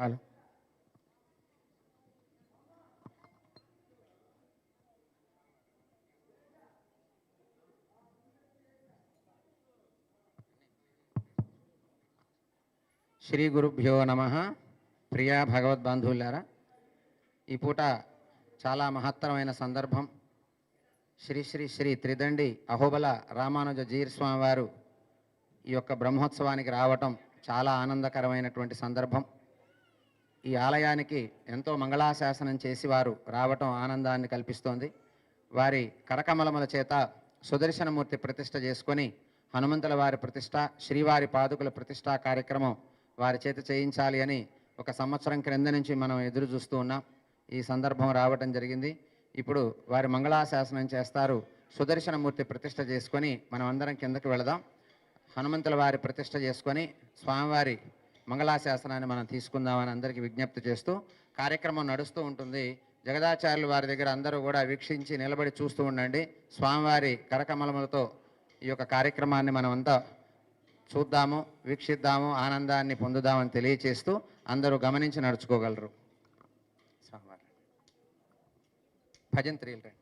Hello Shri గురుభ్యో నమ. ప్రియా భగవద్బంధువులారా ఈ పూట చాలా మహత్తరమైన సందర్భం. శ్రీ శ్రీ శ్రీ త్రిదండి అహోబల రామానుజ జీర్స్వామి వారు ఈ యొక్క బ్రహ్మోత్సవానికి రావటం చాలా ఆనందకరమైనటువంటి సందర్భం. ఈ ఆలయానికి ఎంతో మంగళాశాసనం చేసి వారు రావటం ఆనందాన్ని కల్పిస్తోంది. వారి కడకమలమల చేత సుదర్శనమూర్తి ప్రతిష్ట చేసుకొని హనుమంతుల వారి ప్రతిష్ట శ్రీవారి పాదుకుల ప్రతిష్టా కార్యక్రమం వారి చేత చేయించాలి అని ఒక సంవత్సరం క్రింద నుంచి మనం ఎదురు చూస్తూ ఉన్నాం. ఈ సందర్భం రావటం జరిగింది. ఇప్పుడు వారి మంగళాశాసనం చేస్తారు. సుదర్శనమూర్తి ప్రతిష్ట చేసుకొని మనం అందరం కిందకి వెళదాం. హనుమంతుల వారి ప్రతిష్ట చేసుకొని స్వామివారి మంగళాశాసనాన్ని మనం తీసుకుందామని అందరికీ విజ్ఞప్తి చేస్తూ కార్యక్రమం నడుస్తూ ఉంటుంది. జగదాచార్యులు వారి దగ్గర అందరూ కూడా వీక్షించి నిలబడి చూస్తూ ఉండండి. స్వామివారి కరకమలములతో ఈ యొక్క కార్యక్రమాన్ని మనం అంతా చూద్దాము వీక్షిద్దాము ఆనందాన్ని పొందుదామని తెలియచేస్తూ అందరూ గమనించి నడుచుకోగలరు. స్వామివారి. భజంత్రీలు రండి.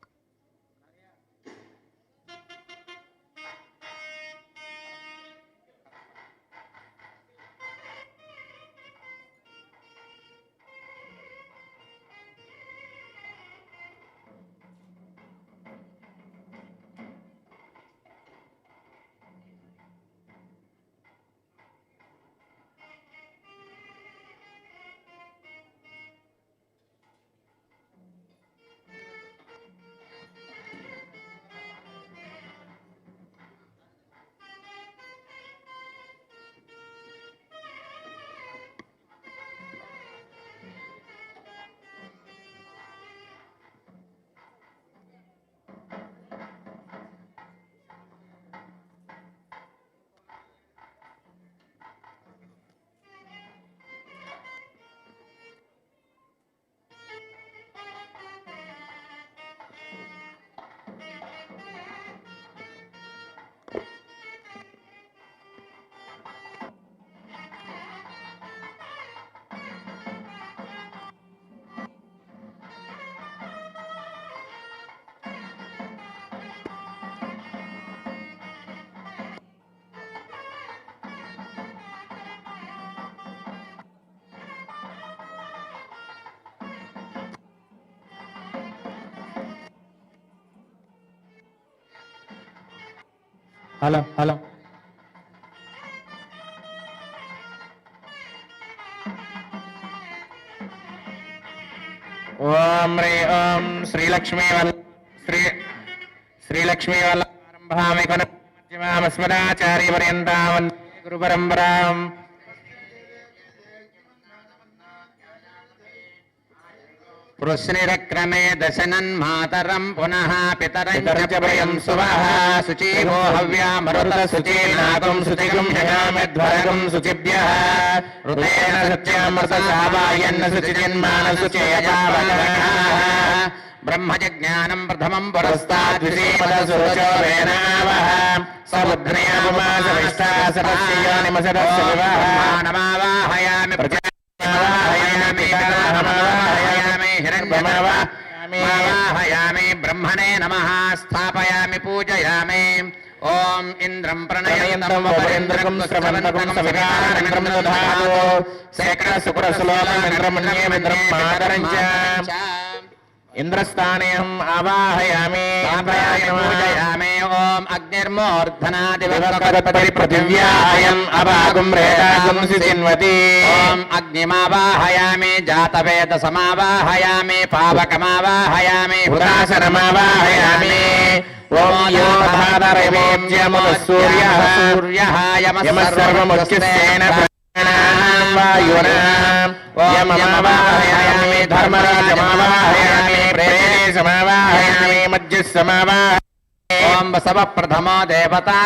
Hello hello. ఓం రే ఓం శ్రీలక్ష్మీ వల్ల శ్రీ శ్రీలక్ష్మీ వల్ల ఆరంభామి కొనస్మదాచార్య పర్యంతం గురు పరంపరాం. పృశ్నిరక్రమే దశనన్మాతరం పునః పితరం సువః శుచీభో హవ్యామరుత శుచీనాగం శుచిగం శయామిధ్వరగం శుచిభ్యः ఋతేన సత్యామృత సావాయన్న శుచిజన్మాన శుచేయావలః బ్రహ్మజ్ఞానం ప్రథమం పురస్తాద్విషేపదసురచోవేనావః సముద్రయామమాసవిష్టాసరస్యోనిమసరస్యమానమావాహయామి ప్రజావాహయామి వాహయామి హిరణ్యమావాహయామి బ్రహ్మణే నమః స్థాపయామి పూజయామి ఓం ఇంద్రం ప్రణయంతం ఇంద్రస్థానేహం ఆవాహయామి పూజయామి ఓం వివకరపతి పృథివ్యాయం అభాగం రేటాగం శిశిన్వతి ఓం అగ్నిమావాహయామి జాతవేద సమావాహయామి పావకమావాహయామి యోధాదరవేద్యముద సూర్య సూర్య యమ సర్వముఖ్యసేన ప్రాణానాం వాయునాం ధర్మరాజమావాహయామి ఓం బసవ ప్రథమో దేవతా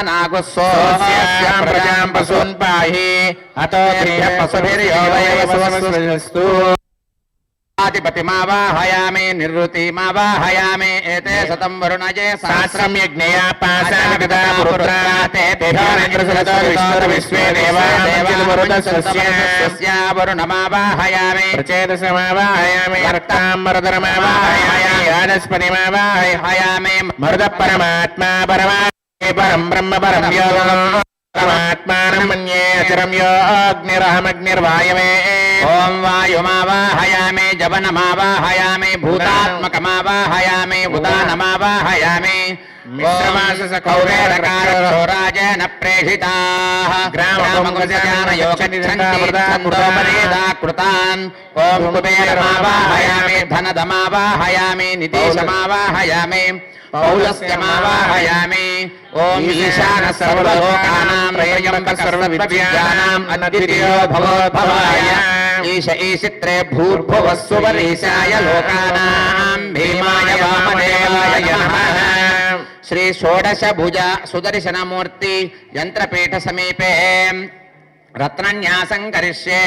స్యాం ప్రజాం పశూన్ పాహి అతో త్రియ పశుభిర్యో వయవస్వస్తు ప్రజాపతిమావాహయామి నిర్వృతిమావాహయామి ఏతే శతం వరుణజే సహస్రం యజ్ఞయా పాశామి గదా పురుత్రా తే తేభ్యోరింద్రసురతో విష్ణుర్ విశ్వే దేవానంచిల్వరుదస్య వరుణమావాహయామి ప్రచేతసమావాహయామి రక్తాంబరధరమావాహయామి యానస్పతిమావాహయామి హయామి మరుద పరమాత్మా పరమా పరం బ్రహ్మ मन्ये अचिरं योऽग्निरहमग्निर्वायवे ॐ वायुमावाहयामि जवनमावाहयामि भूतात्मकमावाहयामि उदानमावाहयामि। राजेन प्रेषिताः। धनदमावाहयामि निदेशमावाहयामि పౌలస్యమావాహయామి ఓం ఈశాన సర్వలోకానాం త్రయంబక సర్వవిద్యానాం అద్వితీయో భగవద్భవాయ ఈశ ఈశిత్రే భూర్భువః సువరీశాయ లోకానాం భీమాయ వామదేవాయ నమః శ్రీ షోడశ భుజ సుదర్శనమూర్తి యంత్రపీఠ సమీపే రత్నన్యాసం కరిష్యే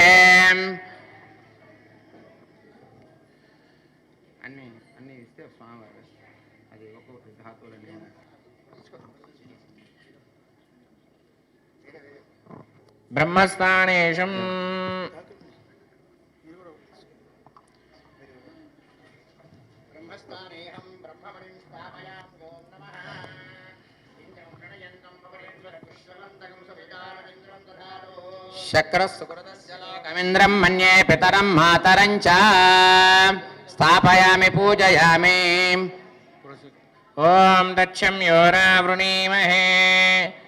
శక్రస్సుకృతస్య లోకమింద్రం మన్యే పితరం మాతరం చ. స్థాపయామి పూజయామి. ఓం దక్షం యోరావృణీమహే. గాతుం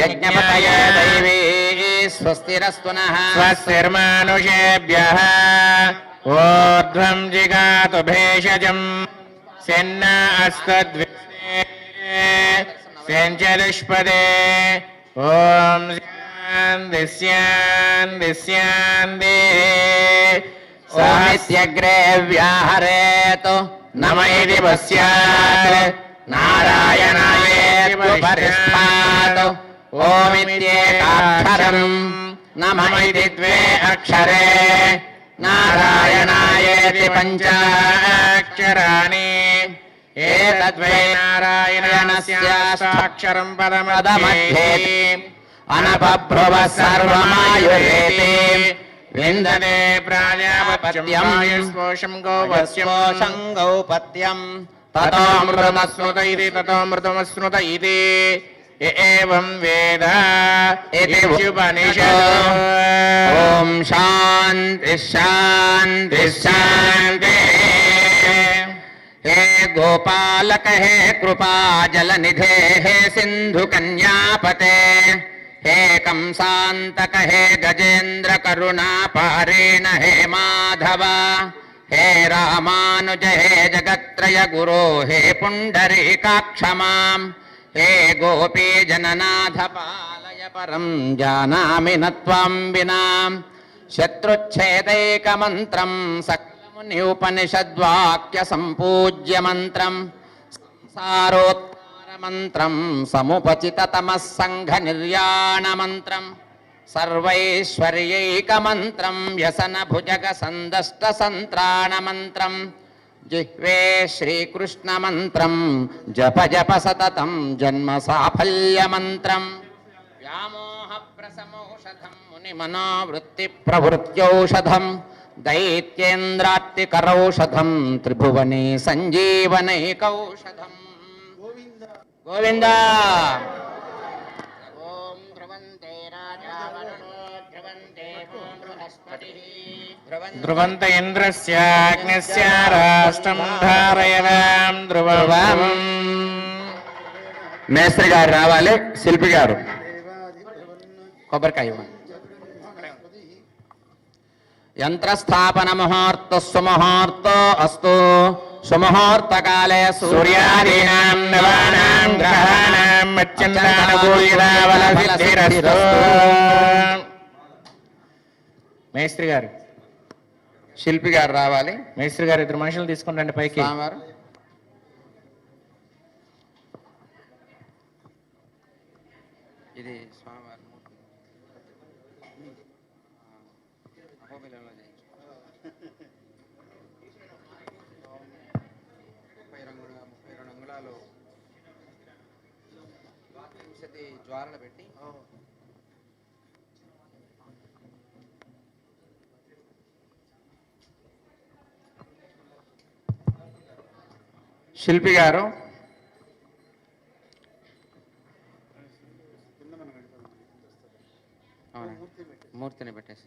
యజ్ఞపతయే దైవీ స్వస్తిరస్తు నః స్వస్తిర్మానుషేభ్యः. ఊర్ధ్వం జిగాతు భేషజం సెన్న అస్తద్విష్ణే సెంచదుష్పదే ఓం శాంతి శాంతి శాంతి ఓమిత్యగ్రే వ్యాహరేతు నమ ఇది పశ్యాత్ పరిస్థాతు ఓమిత్యేకాక్షరం నమ ఇది ద్వే అక్షరే. నారాయణాయేతి పంచ పంచాక్షరాణి. ఏతద్వై నారాయణస్యాక్షరం పదమధ్యేతి అనపభ్రువ సర్వమాయురేతి విందనే ప్రాజాపత్యం. గోవస్యం గౌపత్యం. ततोमृतमश्नुत इति ततोमृतमश्नुत इति एवं वेद इति उपनिषत् ॐ शान्ति शान्ति शान्ति हे गोपालक हे कृपाजलनिधे हे सिन्धुकन्यापते हे कंसान्तक हे गजेन्द्रकरुणापारेण हे माधव हे रामानुज हे जगत्त्रय गुरो हे पुण्डरीकाक्षमाम् हे गोपी जननाथ पालय परं जानामि न त्वां विना शत्रुच्छेदैकमन्त्रं सकलमुनिपनिषद्वाक्यसम्पूज्यमन्त्रम् संसारोत्तारमन्त्रं समुपचिततमः सङ्घनिर्याणमन्त्रम् सर्वैश्वर्यैकमन्त्रं व्यसनभुजगसन्दष्टसन्त्राणमन्त्रम् जिह्वे श्रीकृष्णमन्त्रं जप जप सततं जन्म साफल्यमन्त्रम् व्यामोहप्रसमौषधं मुनिमनोवृत्तिप्रवृत्त्यौषधं दैत्येन्द्रात्तिकरौषधं त्रिभुवने सञ्जीवनैकौषधम् गोविन्द। ॐ ध्रुवन्ते ధ్రువంత ఇంద్రస్యాగ్నిస్య రాష్ట్రం ధారయదాం ధ్రువం మేస్త్రి గారు రావాలి శిల్పి గారు కొబ్బరికాయ ఇవ్వండి యంత్రస్థాపన ముహూర్త సుముహూర్తో అస్తు సుముహూర్తకాలే సూర్యాదీనాం నవానాం గ్రహాణాం అత్యంతానుకూలితావల సిద్ధిరస్తు మేస్త్రి గారు. శిల్పి గారు రావాలి. మేస్త్రి గారు ఇద్దరు మనుషులు తీసుకుంటండి పైకి. ఇది స్వామివారి ముప్పై రంగుల ముప్పై రెండు పెట్టి శిల్పి గారు. మూర్తిని పెట్టేసి.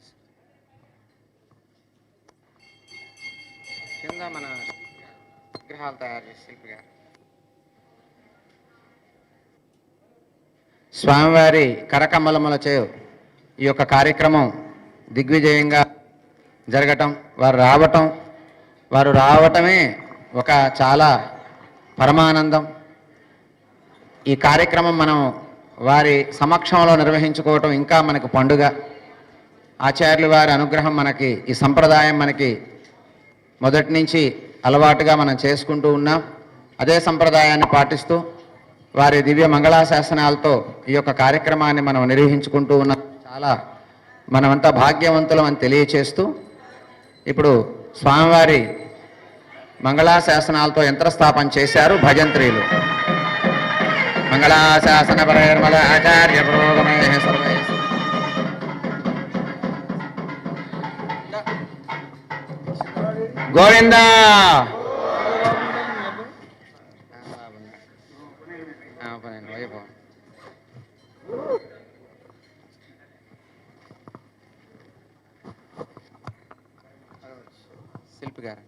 కింద మన విగ్రహాలు తయారు చేసి శిల్పి గారు. స్వామివారి కరకమ్మలములచే ఈ యొక్క కార్యక్రమం దిగ్విజయంగా జరగటం వారు రావటం వారు రావటమే ఒక చాలా పరమానందం. ఈ కార్యక్రమం మనం వారి సమక్షంలో నిర్వహించుకోవటం ఇంకా మనకు పండుగ. ఆచార్యులు వారి అనుగ్రహం మనకి ఈ సంప్రదాయం మనకి మొదటి నుంచి అలవాటుగా మనం చేసుకుంటూ ఉన్నాం. అదే సంప్రదాయాన్ని పాటిస్తూ వారి దివ్య మంగళాశాసనాలతో ఈ యొక్క కార్యక్రమాన్ని మనం నిర్వహించుకుంటూ ఉన్నాం. చాలా మనమంతా భాగ్యవంతులం అని తెలియచేస్తూ ఇప్పుడు స్వామివారి మంగళాశాసనాలతో యంత్రస్థాపన చేశారు భజంత్రీలు. మంగళాశాసన పరమల ఆచార్య పురోగమే సర్వే. గోవింద శిల్పి గారు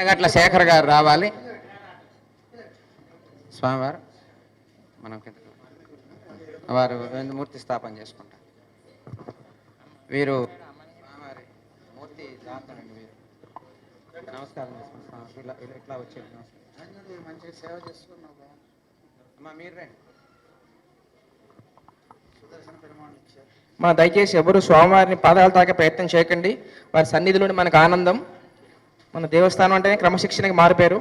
ఎర్రగట్ల శేఖర్ గారు రావాలి. స్వామివారు మనం వారు మూర్తి స్థాపన చేసుకుంటారు. వీరు స్వామివారి మూర్తి నమస్కారం ఇట్లా ఇట్లా- వచ్చేది మంచి సేవ చేస్తున్నావు అమ్మా మీరు రండి. మా దయచేసి ఎవరు స్వామివారిని పాదాలు తాకే ప్రయత్నం చేయకండి. వారి సన్నిధిలోని మనకు ఆనందం. మన దేవస్థానం అంటేనే క్రమశిక్షణకి మారిపోయారు.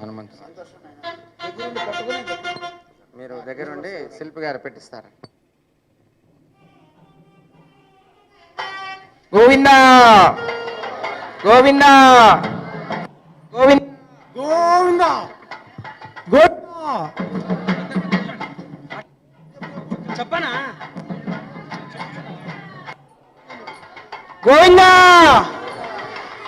హనుమంతు. మీరు దగ్గరుండి శిల్పి గారు పెట్టిస్తారు? గోవింద! గోవింద! గోవింద! గోవిందా! చెప్పనా? గోవింద!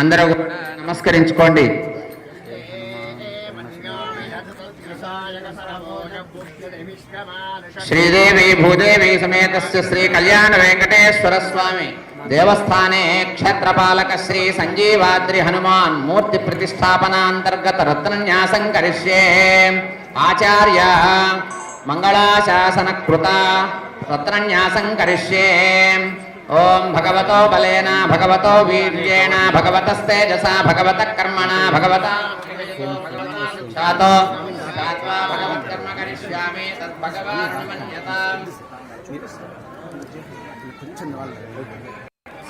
అందరూ కూడా నమస్కరించుకోండి. శ్రీదేవి భూదేవి సమేత శ్రీ కళ్యాణ వెంకటేశ్వర స్వామి దేవస్థానే క్షేత్రపాలక శ్రీ సంజీవాద్రి హనుమాన్ మూర్తి ప్రతిష్టాపనాంతర్గత రత్నన్యాసం కరిష్యే. ఆచార్య మంగళాశాసన కృత రత్నన్యాసం కరిష్యే. ఓం భగవతో బలేన భగవతో వీర్యేణ భగవతస్తేజసా భగవత కర్మణ భగవత భగవత్కర్మ కరిష్యామి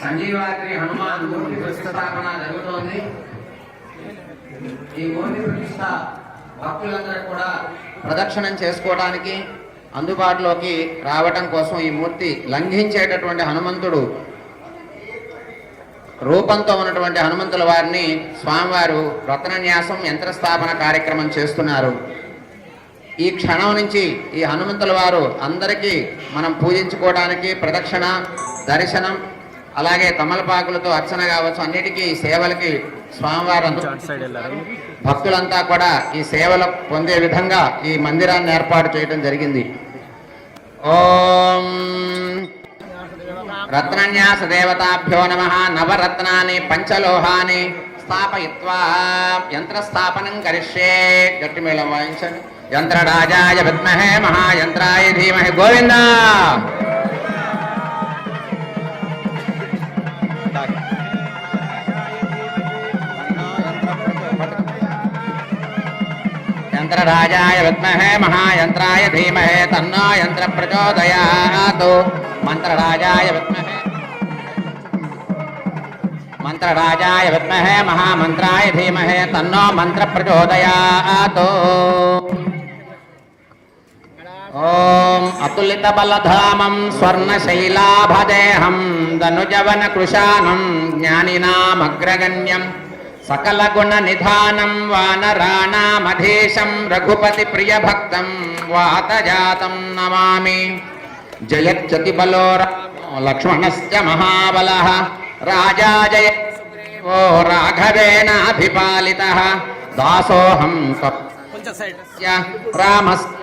సంజీవాద్రి హనుమాన్ మూర్తి ప్రతిష్టాపన జరుగుతోంది. ఈ మూర్తి ప్రతిష్ట భక్తులందరూ కూడా ప్రదక్షిణం చేసుకోవడానికి అందుబాటులోకి రావటం కోసం ఈ మూర్తి లంఘించేటటువంటి హనుమంతుడు రూపంతో ఉన్నటువంటి హనుమంతుల వారిని స్వామివారు రత్నన్యాసం యంత్రస్థాపన కార్యక్రమం చేస్తున్నారు. ఈ క్షణం నుంచి ఈ హనుమంతుల వారు అందరికీ మనం పూజించుకోవడానికి ప్రదక్షిణ దర్శనం అలాగే తమలపాకులతో అర్చన కావచ్చు అన్నిటికీ సేవలకి స్వామివారు భక్తులంతా కూడా ఈ సేవలు పొందే విధంగా ఈ మందిరాన్ని ఏర్పాటు చేయడం జరిగింది. ఓం రత్నన్యాస దేవతాభ్యో నమ నవరత్నాని పంచలోహాని స్థాపయిత్వా యంత్రస్థాపనం కరిష్యే. గట్టి మేళం వాయించండి. యంత్రరాజాయ విద్మహే మహాయంత్రాయ ధీమహి గోవింద. రాజాయ విద్మహే మహాయంత్రాయ ధీమహే తన్నో యంత్ర ప్రచోదయాత్ మంత్రరాజాయ విద్మహే మంత్రరాజాయ విద్మహే మహామంత్రాయ ధీమహే తన్నో మంత్ర ప్రచోదయాత్ ఓం అతులిత బలధామం స్వర్ణశైలాభదేహం ధనుజవన కృశానం జ్ఞానినామగ్రగణ్యం సకల గుణ నిధానం వానరాణామధేశం రఘుపతి ప్రియ భక్తం వాతజాతం నమామి. జయత్యతి బలో రామో లక్ష్మణశ్చ మహాబలః. రాజా జయ సుగ్రీవో రాఘవేనాభిపాలితः దాసోహం త్వస్య రామస్య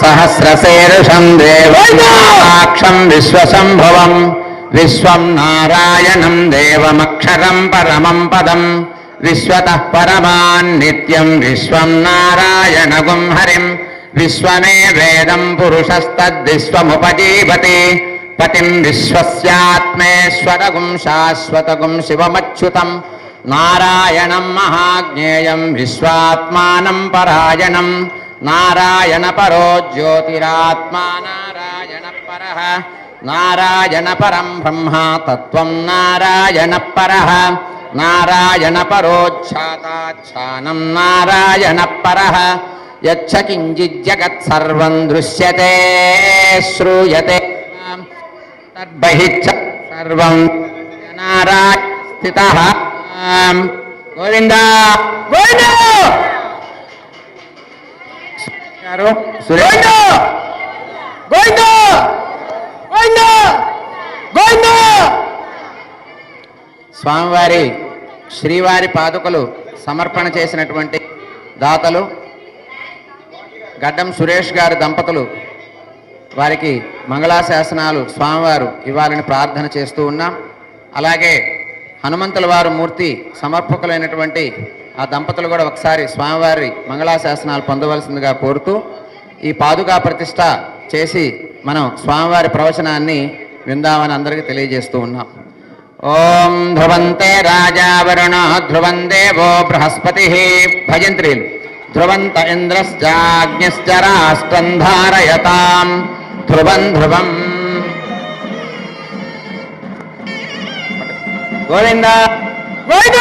सहस्रशीर्षं देवक्षं विश्वसम्भवम् विश्वं नारायणं देवमक्षरं परमं पदम् विश्वतः परमान् नित्यं विश्वं नारायणगुं हरिं विश्वमे वेदं पुरुषस्तद्विश्वमुपजीवति पतिं विश्वस्यात्मेश्वरगुं शाश्वतगुं शिवमच्युतम् नारायणं महाज्ञेयं विश्वात्मानं परायणम् నారాయణ పరో జ్యోతిరాత్మా నారాయణ పర. నారాయణ పరం బ్రహ్మ తత్వం నారాయణ పర. నారాయణ పరోచ్ఛాతాచ్ఛానం నారాయణ పర. యచ్చ కించిజ్జగత్ దృశ్యతే శ్రూయతే. తద్బహిచ్చ సర్వం నారాయణ స్థిత. గోవింద! గోవింద! గారు. స్వామివారి శ్రీవారి పాదుకలు సమర్పణ చేసినటువంటి దాతలు గడ్డం సురేష్ గారి దంపతులు వారికి మంగళాశాసనాలు స్వామివారు ఇవ్వాలని ప్రార్థన చేస్తూ ఉన్నాం. అలాగే హనుమంతుల వారు మూర్తి సమర్పకులైనటువంటి ఆ దంపతులు కూడా ఒకసారి స్వామివారి మంగళాశాసనాలు పొందవలసిందిగా కోరుతూ ఈ పాదుకా ప్రతిష్ట చేసి మనం స్వామివారి ప్రవచనాన్ని విందామని అందరికీ తెలియజేస్తూ ఉన్నాం. ఓం ధ్రువంతే రాజా వరుణ ధ్రువం దేవో బృహస్పతి భజంత్రీలు. ధ్రువంత ఇంద్రశ్చాగ్నిశ్చరాష్ట్రం ధారయతాం. ధ్రువం ధ్రువం. గోవింద! గోవింద!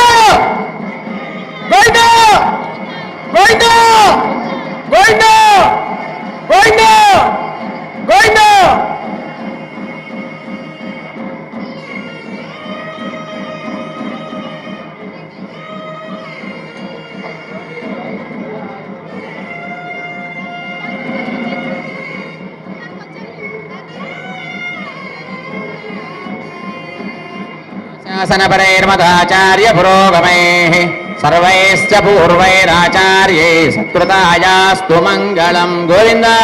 सन पर गोइंदा पुरोगमे సర్వైశ్చ పూర్వైరాచార్యై సత్కృతాయాస్తు మంగళం గోవిందా!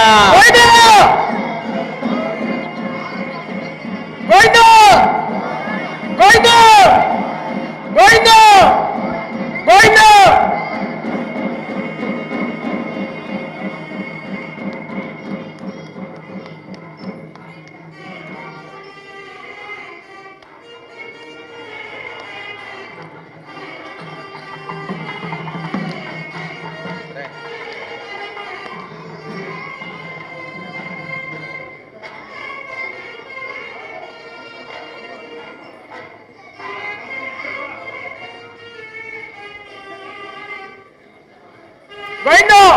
வேண்டும்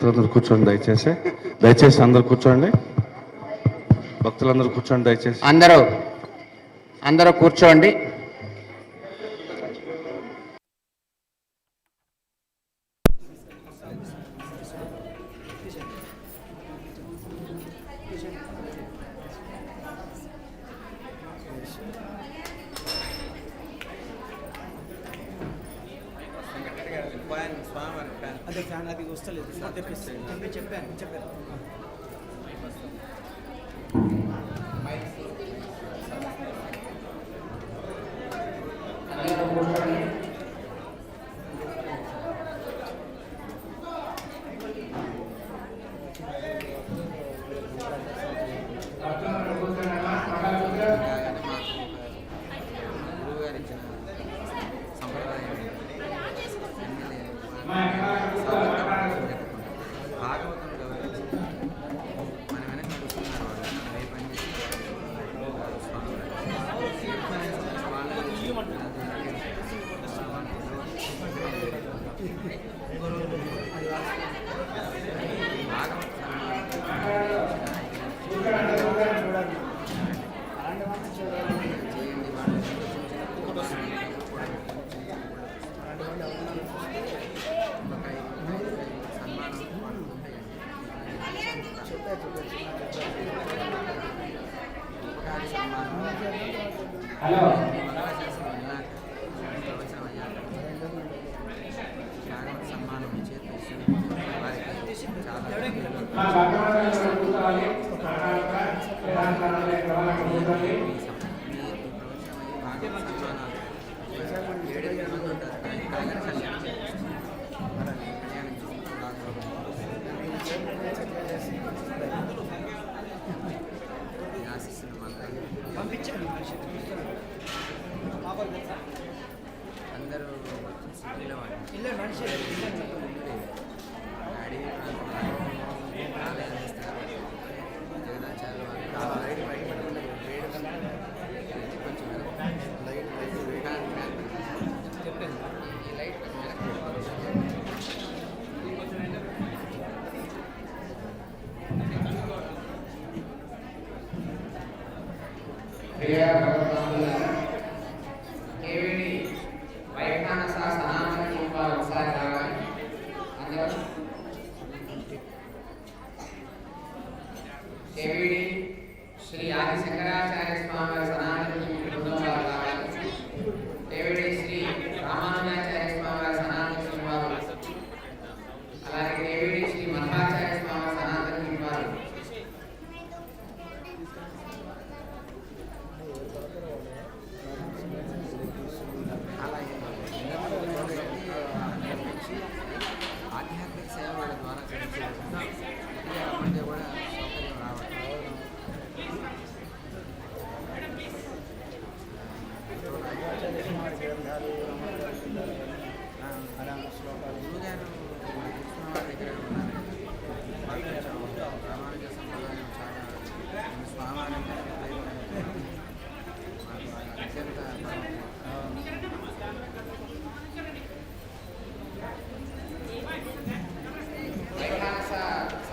భక్తులందరూ కూర్చోండి దయచేసి. దయచేసి అందరూ కూర్చోండి. భక్తులందరూ కూర్చోండి దయచేసి. అందరూ అందరూ కూర్చోండి. వస్తలేదు. చెప్పాను చెప్పాను. అందరూ సిటీలో ఇల్లు మనిషి అడవి